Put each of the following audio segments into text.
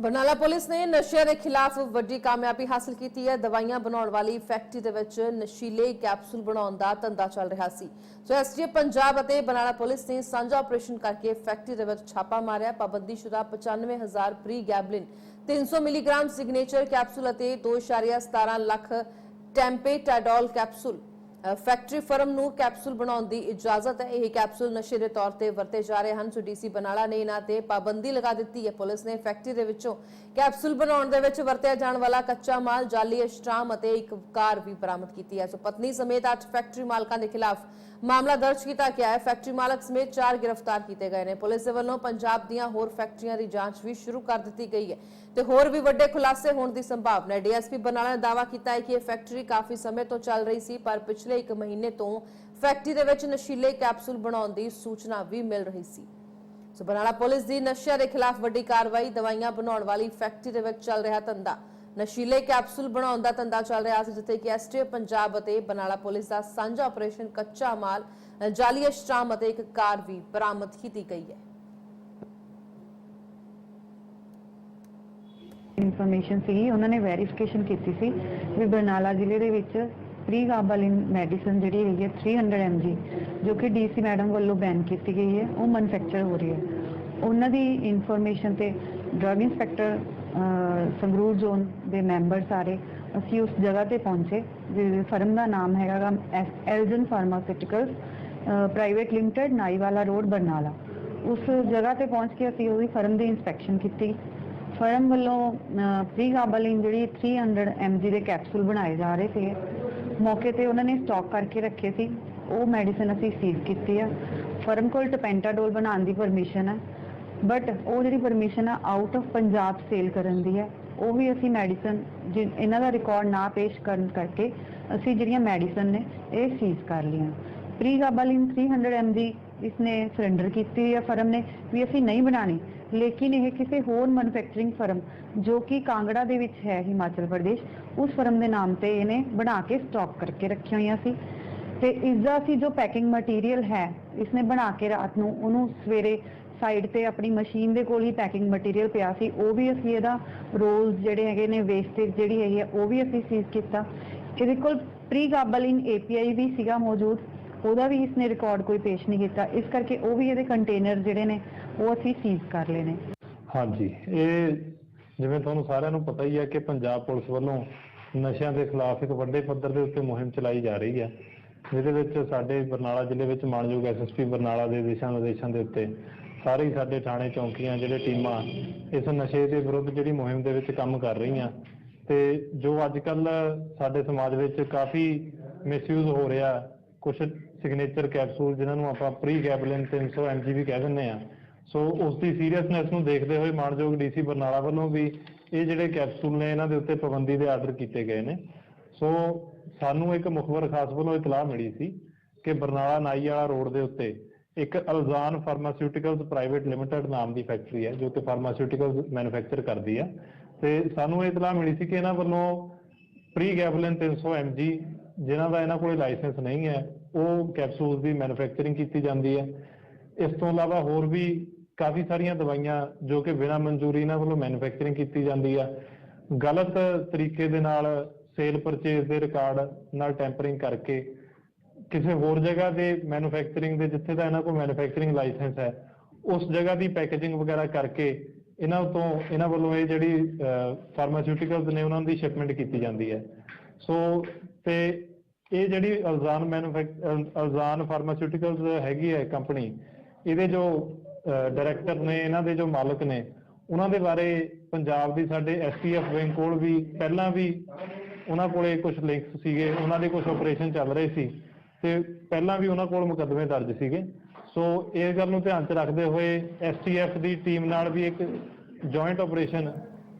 Barnala police ਨੇ ਨਸ਼ਿਆਂ ਦੇ ਖਿਲਾਫ ਵੱਡੀ ਕਾਮਯਾਬੀ ਹਾਸਲ ਕੀਤੀ ਹੈ। ਦਵਾਈਆਂ ਬਣਾਉਣ ਵਾਲੀ ਫੈਕਟਰੀ ਦੇ ਵਿੱਚ ਨਸ਼ੀਲੇ ਕੈਪਸੂਲ ਬਣਾਉਣ ਦਾ ਧੰਦਾ ਚੱਲ ਰਿਹਾ ਸੀ। ਸੋ ਐਸਟੀਐਫ ਪੰਜਾਬ ਅਤੇ ਬਰਨਾਲਾ ਪੁਲਿਸ ਨੇ ਸਾਂਝਾ ਆਪਰੇਸ਼ਨ ਕਰਕੇ ਫੈਕਟਰੀ ਦੇ ਵਿੱਚ ਛਾਪਾ ਮਾਰਿਆ। ਪਾਬੰਦੀਸ਼ੁਦਾ 95000 pregabalin 300 milligram signature capsule ਅਤੇ 2.17 lakh tapentadol capsule factory firm ਨੂੰ ਕੈਪਸੂਲ ਬਣਾਉਣ ਦੀ ਇਜਾਜ਼ਤ ਹੈ। ਇਹ ਕੈਪਸੂਲ ਨਸ਼ੇ ਦੇ ਤੌਰ ਤੇ ਵਰਤੇ ਜਾ ਰਹੇ ਹਨ। ਸੋ ਡੀਸੀ ਬਨਾਲਾ ਨੇ ਇਹਨਾਂ ਤੇ ਪਾਬੰਦੀ ਲਗਾ ਦਿੱਤੀ ਹੈ। ਪੁਲਿਸ ਨੇ ਫੈਕਟਰੀ ਦੇ ਵਿੱਚੋਂ ਕੈਪਸੂਲ ਬਣਾਉਣ ਦੇ ਵਿੱਚ ਵਰਤਿਆ ਜਾਣ ਵਾਲਾ ਕੱਚਾ ਮਾਲ, ਜਾਲੀ ਅਸ਼ਟਰਾਮ ਅਤੇ ਇੱਕ ਕਾਰ ਵੀ ਬਰਾਮਦ ਕੀਤੀ ਹੈ। ਸੋ ਪਤਨੀ ਸਮੇਤ ਅੱਠ ਫੈਕਟਰੀ ਮਾਲਕਾਂ ਦੇ ਖਿਲਾਫ ਮਾਮਲਾ ਦਰਜ ਕੀਤਾ ਗਿਆ ਹੈ। ਫੈਕਟਰੀ ਮਾਲਕ ਸਮੇਤ ਚਾਰ ਗ੍ਰਿਫਤਾਰ ਕੀਤੇ ਗਏ ਨੇ। ਪੁਲਿਸ ਦੇ ਵੱਲੋਂ ਪੰਜਾਬ ਦੀਆਂ ਹੋਰ ਫੈਕਟਰੀਆਂ ਦੀ ਜਾਂਚ ਵੀ ਸ਼ੁਰੂ ਕਰ ਦਿੱਤੀ ਗਈ ਹੈ ਤੇ ਹੋਰ ਵੀ ਵੱਡੇ ਖੁਲਾਸੇ ਹੋਣ ਦੀ ਸੰਭਾਵਨਾ ਹੈ। ਡੀਐਸਪੀ ਬਨਾਲਾ ਨੇ ਦਾਅਵਾ ਕੀਤਾ ਹੈ ਕਿ ਇਹ ਫੈਕਟਰੀ ਕਾਫੀ ਸਮੇਂ ਤੋਂ ਚੱਲ ਰਹੀ ਸੀ, ਪਰ ਪਿਛਲੇ 1 ਮਹੀਨੇ ਤੋਂ ਫੈਕਟਰੀ ਦੇ ਵਿੱਚ ਨਸ਼ੀਲੇ ਕੈਪਸੂਲ ਬਣਾਉਣ ਦੀ ਸੂਚਨਾ ਵੀ ਮਿਲ ਰਹੀ ਸੀ। ਸੋ ਬਰਨਾਲਾ ਪੁਲਿਸ ਦੀ ਨਸ਼ਿਆਂ ਦੇ ਖਿਲਾਫ ਵੱਡੀ ਕਾਰਵਾਈ ਦਵਾਈਆਂ ਬਣਾਉਣ ਵਾਲੀ ਫੈਕਟਰੀ ਦੇ ਵਿੱਚ ਚੱਲ ਰਿਹਾ ਧੰਦਾ। ਨਸ਼ੀਲੇ ਕੈਪਸੂਲ ਬਣਾਉਣ ਦਾ ਧੰਦਾ ਚੱਲ ਰਿਹਾ ਸੀ, ਜਿੱਥੇ ਕਿ ਐਸਟੀਐਫ ਪੰਜਾਬ ਅਤੇ ਬਰਨਾਲਾ ਪੁਲਿਸ ਦਾ ਸਾਂਝਾ ਆਪਰੇਸ਼ਨ ਕੱਚਾ ਮਾਲ, ਜਾਲੀ ਅਸ਼ਟਰਾਮ ਅਤੇ ਇੱਕ ਕਾਰ ਵੀ ਬਰਾਮਦ ਕੀਤੀ ਗਈ ਹੈ। ਇਨਫੋਰਮੇਸ਼ਨ ਸੀ ਉਹਨਾਂ ਨੇ ਵੈਰੀਫਿਕੇਸ਼ਨ ਕੀਤੀ ਸੀ ਵੀ ਬਰਨਾਲਾ ਜ਼ਿਲ੍ਹੇ ਦੇ ਵਿੱਚ ਪ੍ਰੀ ਗਾਬਾਲਿਨ ਮੈਡੀਸਨ ਜਿਹੜੀ ਹੈਗੀ ਹੈ 300 mg, ਜੋ ਕਿ ਡੀਸੀ ਮੈਡਮ ਵੱਲੋਂ ਬੈਨ ਕੀਤੀ ਗਈ ਹੈ, ਉਹ ਮੈਨੂਫੈਕਚਰ ਹੋ ਰਹੀ ਹੈ। ਉਹਨਾਂ ਦੀ ਇਨਫੋਰਮੇਸ਼ਨ ਤੇ ਡਰਗ ਇੰਸਪੈਕਟਰ ਸੰਗਰੂਰ ਜ਼ੋਨ ਦੇ ਮੈਂਬਰ ਸਾਰੇ, ਅਸੀਂ ਉਸ ਜਗ੍ਹਾ ਤੇ ਪਹੁੰਚੇ ਜਿਹਦੇ ਫਰਮ ਦਾ ਨਾਮ ਹੈਗਾ Aljan pharmaceuticals private limited Naiwala road, Barnala. ਉਸ ਜਗ੍ਹਾ ਤੇ ਪਹੁੰਚ ਕੇ ਅਸੀਂ ਉਹਦੀ ਫਰਮ ਦੀ ਇਨਸਪੈਕਸ਼ਨ ਕੀਤੀ। ਫਰਮ ਵੱਲੋਂ ਪ੍ਰੀ ਗਾਬਾਲਿਨ ਜਿਹੜੀ 300 mg ਦੇ ਕੈਪਸੂਲ ਬਣਾਏ ਜਾ ਰਹੇ ਸੀ ਮੌਕੇ ਤੇ ਉਹਨਾਂ ਨੇ ਸਟਾਕ ਕਰਕੇ ਰੱਖੇ ਸੀ। ਉਹ ਮੈਡੀਸਨ ਅਸੀਂ ਸੀਜ਼ ਕੀਤੀ ਆ। ਫਰਮ ਕੋਲ ਟਪੈਂਟਾਡੋਲ ਬਣਾਉਣ ਦੀ ਪਰਮਿਸ਼ਨ ਹੈ ਬਟ ਉਹ ਜਿਹੜੀ ਪਰਮਿਸ਼ਨ ਆ ਆਊਟ ਆਫ ਪੰਜਾਬ ਸੇਲ ਕਰਨ ਦੀ ਹੈ ਉਹ ਵੀ ਅਸੀਂ ਮੈਡੀਸਨ ਇਹਨਾਂ ਦਾ ਰਿਕਾਰਡ ਨਾ ਪੇਸ਼ ਕਰਨ ਕਰਕੇ ਅਸੀਂ ਜਿਹੜੀਆਂ ਮੈਡੀਸਨ ਨੇ, ਇਹ ਸੀਜ਼ ਕਰ ਲਈਆਂ। ਪ੍ਰੀ ਗਾਬਾਲਿਨ 300 mg ਇਸਨੇ ਸਰੈਂਡਰ ਕੀਤੀ ਹੈ ਫਰਮ ਨੇ ਵੀ ਅਸੀਂ ਨਹੀਂ ਬਣਾਣੀ ਲੇਕਿਨ ਇਹ ਕਿਸੇ ਹੋਰ ਮੈਨੂਫੈਕਚਰਿੰਗ ਫਰਮ ਜੋ ਕਿ ਕਾਂਗੜਾ ਦੇ ਵਿੱਚ ਹੈ, ਹਿਮਾਚਲ ਪ੍ਰਦੇਸ਼, ਉਸ ਫਰਮ ਦੇ ਨਾਮ ਤੇ ਇਹਨੇ ਬਣਾ ਕੇ ਸਟਾਕ ਕਰਕੇ ਰੱਖੀਆਂ ਹੋਈਆਂ ਸੀ। ਤੇ ਇਸ ਦਾ ਅਸੀਂ ਜੋ ਪੈਕਿੰਗ ਮਟੀਰੀਅਲ ਹੈ, ਇਸਨੇ ਬਣਾ ਕੇ ਰਾਤ ਨੂੰ ਉਹਨੂੰ ਸਵੇਰੇ ਸਾਈਡ ਤੇ ਆਪਣੀ ਮਸ਼ੀਨ ਦੇ ਕੋਲ ਹੀ ਪੈਕਿੰਗ ਮਟੀਰੀਅਲ ਪਿਆ ਸੀ। ਉਹ ਵੀ ਅਸੀਂ ਇਹਦਾ ਰੋਲਸ ਜਿਹੜੇ ਹੈਗੇ ਨੇ ਵੇਸਟੇਜ ਜਿਹੜੀ ਹੈਗੀ ਹੈ ਉਹ ਵੀ ਅਸੀਂ ਸੀਜ਼ ਕੀਤਾ। ਇਹਦੇ ਕੋਲ ਪ੍ਰੀ ਗਾਬਲਿਨ API ਵੀ ਸੀਗਾ ਮੌਜੂਦ। ਉਹਦਾ ਵੀ ਇਸਨੇ ਰਿਕਾਰਡ ਕੋਈ ਪੇਸ਼ ਨਹੀਂ ਕੀਤਾ। ਇਸ ਕਰਕੇ ਉਹ ਵੀ ਇਹਦੇ ਕੰਟੇਨਰ ਜਿਹੜੇ ਨੇ, ਉਹ ਅਸੀਂ ਸੀਜ਼ ਕਰ ਲਏ ਨੇ। ਹਾਂਜੀ। ਇਹ ਜਿਵੇਂ ਤੁਹਾਨੂੰ ਸਾਰਿਆਂ ਨੂੰ ਪਤਾ ਹੀ ਹੈ ਕਿ ਪੰਜਾਬ ਪੁਲਿਸ ਵੱਲੋਂ ਨਸ਼ਿਆਂ ਦੇ ਖਿਲਾਫ ਇੱਕ ਵੱਡੇ ਪੱਧਰ ਦੇ ਉੱਤੇ ਮੁਹਿੰਮ ਚਲਾਈ ਜਾ ਰਹੀ ਹੈ। ਜਿਹਦੇ ਵਿੱਚ ਸਾਡੇ ਬਰਨਾਲਾ ਜ਼ਿਲ੍ਹੇ ਵਿੱਚ ਮਾਨਯੋਗ ਐਸਐਸਪੀ ਬਰਨਾਲਾ ਦੇ ਦਿਸ਼ਾ ਨਿਰਦੇਸ਼ਾਂ ਦੇ ਉੱਤੇ ਸਾਰੇ ਸਾਡੇ ਥਾਣੇ ਚੌਂਕੀਆਂ ਜਿਹੜੇ ਟੀਮਾਂ ਇਸ ਨਸ਼ੇ ਦੇ ਵਿਰੁੱਧ ਜਿਹੜੀ ਮੁਹਿੰਮ ਦੇ ਵਿੱਚ ਕੰਮ ਕਰ ਰਹੀਆਂ। ਤੇ ਜੋ ਅੱਜ ਕੱਲ ਸਾਡੇ ਸਮਾਜ ਵਿੱਚ ਕਾਫੀ ਮਿਸਯੂਜ਼ ਹੋ ਰਿਹਾ ਕੁਝ ਸਿਗਨੇਚਰ ਕੈਪਸੂਲ ਜਿਨ੍ਹਾਂ ਨੂੰ ਆਪਾਂ ਪ੍ਰੀ ਗੈਬਲਿਨ 300 mg ਵੀ ਕਹਿ ਦਿੰਦੇ ਆ ਸੋ ਉਸ ਦੀ ਸੀਰੀਅਸਨੈਸ ਨੂੰ ਦੇਖਦੇ ਹੋਏ ਮਾਨਯੋਗ ਡੀਸੀ ਬਰਨਾਲਾ ਵੱਲੋਂ ਵੀ ਇਹ ਜਿਹੜੇ ਕੈਪਸੂਲ ਨੇ, ਇਹਨਾਂ ਦੇ ਉੱਤੇ ਪਾਬੰਦੀ ਦੇ ਆਰਡਰ ਕੀਤੇ ਗਏ ਨੇ। ਸੋ ਸਾਨੂੰ ਇੱਕ ਮੁਖਬਰ ਖਾਸ ਵੱਲੋਂ ਇਤਲਾਹ ਮਿਲੀ ਸੀ ਕਿ ਬਰਨਾਲਾ ਨਾਈ ਵਾਲਾ ਰੋਡ ਦੇ ਉੱਤੇ ਇੱਕ ਅਲਜ਼ਾਨ ਫਾਰਮਾਸਿਊਟੀਕਲਸ ਪ੍ਰਾਈਵੇਟ ਲਿਮਟਿਡ ਨਾਮ ਦੀ ਫੈਕਟਰੀ ਹੈ, ਜੋ ਕਿ ਫਾਰਮਾਸਿਊਟੀਕਲਸ ਮੈਨੂਫੈਕਚਰ ਕਰਦੀ ਹੈ ਤੇ ਸਾਨੂੰ ਇਹ ਇਤਲਾਹ ਮਿਲੀ ਸੀ ਕਿ ਇਹਨਾਂ ਵੱਲੋਂ ਪ੍ਰੀ ਗੈਬਲਿਨ 300 mg ਜਿਨ੍ਹਾਂ ਦਾ ਇਹਨਾਂ ਕੋਲੇ ਲਾਇਸੈਂਸ ਨਹੀਂ ਹੈ, ਉਹ ਕੈਪਸੂਲਸ ਦੀ ਮੈਨੂਫੈਕਚਰਿੰਗ ਕੀਤੀ ਜਾਂਦੀ ਹੈ। ਇਸ ਤੋਂ ਇਲਾਵਾ ਹੋਰ ਵੀ ਕਾਫੀ ਸਾਰੀਆਂ ਦਵਾਈਆਂ ਜੋ ਕਿ ਬਿਨਾਂ ਮਨਜ਼ੂਰੀ ਇਹਨਾਂ ਵੱਲੋਂ ਮੈਨੂਫੈਕਚਰਿੰਗ ਕੀਤੀ ਜਾਂਦੀ ਆ। ਗਲਤ ਤਰੀਕੇ ਦੇ ਨਾਲ ਸੇਲ ਪਰਚੇਸ ਦੇ ਰਿਕਾਰਡ ਨਾਲ ਟੈਂਪਰਿੰਗ ਕਰਕੇ ਕਿਸੇ ਹੋਰ ਜਗ੍ਹਾ ਦੇ ਮੈਨੂਫੈਕਚਰਿੰਗ ਦੇ, ਜਿੱਥੇ ਦਾ ਇਹਨਾਂ ਕੋਲ ਮੈਨੂਫੈਕਚਰਿੰਗ ਲਾਇਸੈਂਸ ਹੈ, ਉਸ ਜਗ੍ਹਾ ਦੀ ਪੈਕੇਜਿੰਗ ਵਗੈਰਾ ਕਰਕੇ ਇਹਨਾਂ ਤੋਂ ਇਹਨਾਂ ਵੱਲੋਂ ਇਹ ਜਿਹੜੀ ਫਾਰਮਾਸਿਊਟੀਕਲਸ ਨੇ ਉਹਨਾਂ ਦੀ ਸ਼ਿਪਮੈਂਟ ਕੀਤੀ ਜਾਂਦੀ ਹੈ। ਸੋ ਤੇ ਇਹ ਜਿਹੜੀ ਅਲਜ਼ਾਨ ਮੈਨੂਫੈਕਚਰ ਅਲਜ਼ਾਨ ਫਾਰਮਾਸਿਊਟੀਕਲਸ ਹੈਗੀ ਹੈ ਕੰਪਨੀ ਇਹਦੇ ਜੋ ਡਾਇਰੈਕਟਰ ਨੇ, ਇਹਨਾਂ ਦੇ ਜੋ ਮਾਲਕ ਨੇ, ਉਹਨਾਂ ਦੇ ਬਾਰੇ ਪੰਜਾਬ ਦੀ ਸਾਡੇ ਐਸਟੀਐਫ ਵਿੰਗ ਕੋਲ ਵੀ ਪਹਿਲਾਂ ਵੀ ਉਹਨਾਂ ਕੋਲੇ ਕੁਝ ਲਿੰਕਸ ਸੀਗੇ, ਉਹਨਾਂ ਦੇ ਕੁਝ ਆਪਰੇਸ਼ਨ ਚੱਲ ਰਹੇ ਸੀ ਤੇ ਪਹਿਲਾਂ ਵੀ ਉਹਨਾਂ ਕੋਲ ਮੁਕੱਦਮੇ ਦਰਜ ਸੀਗੇ। ਸੋ ਇਹ ਗੱਲ ਨੂੰ ਧਿਆਨ 'ਚ ਰੱਖਦੇ ਹੋਏ ਐਸਟੀਐਫ ਦੀ ਟੀਮ ਨਾਲ ਵੀ ਇੱਕ ਜੁਆਇੰਟ ਆਪਰੇਸ਼ਨ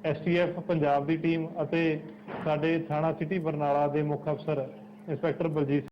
ਐਸਟੀਐਫ ਪੰਜਾਬ ਦੀ ਟੀਮ ਅਤੇ ਸਾਡੇ ਥਾਣਾ ਸਿਟੀ ਬਰਨਾਲਾ ਦੇ ਮੁੱਖ ਅਫਸਰ ਇੰਸਪੈਕਟਰ ਬਲਜੀਤ